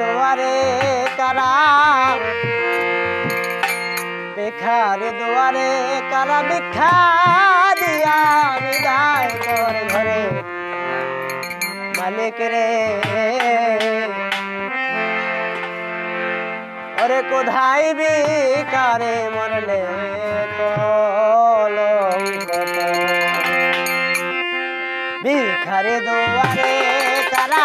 দুয়ারে কারা? ভিখারি দুয়ারে কারা ভিক্ষা দিয়া বিদায় তোর ঘরে? মালিক রে। ওরে কোথায় বিকারে মরলে ভিখারি দুয়ারে কারা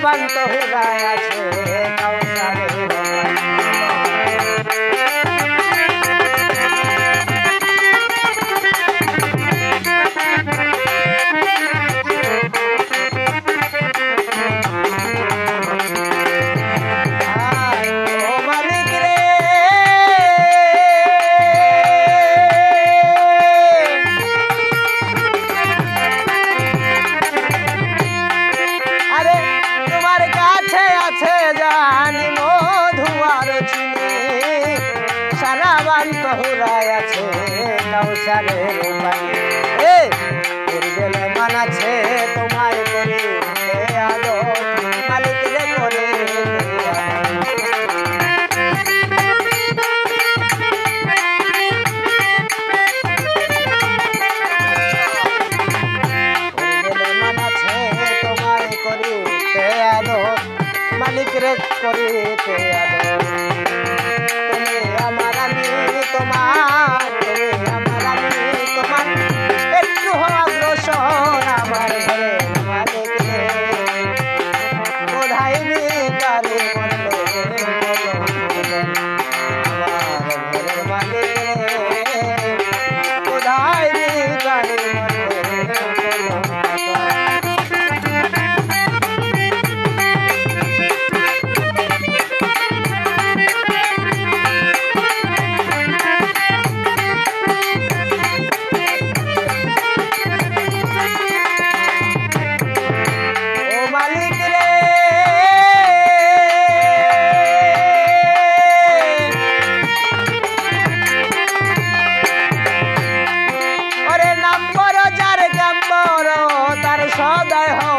সারা হয়ে যায় আছে তোমার কাছে আছে জানি মধুয়ার চিনি। সারা বান্ত হুরায় আছে কাউসারের পানি এ পূর্বেলে মানাছে তোমায় করি আদো মালিক রে করে করিতে আদো মালিক রে করিতে আদো তুমি আমার আমি তোমার তুমি I 好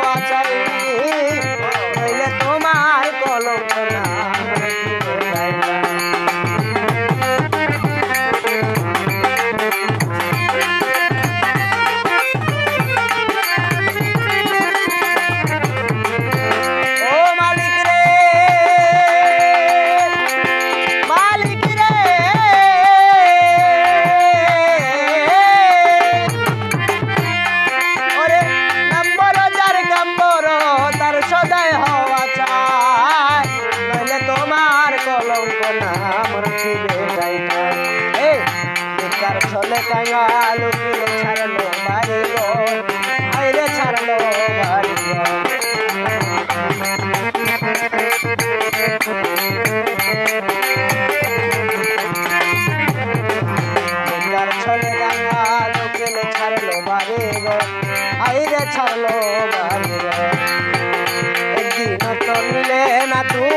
ছাড়লো বাড়ি গো আইরে ছাড়লো বাড়ি একদিন তো মিলে না তুই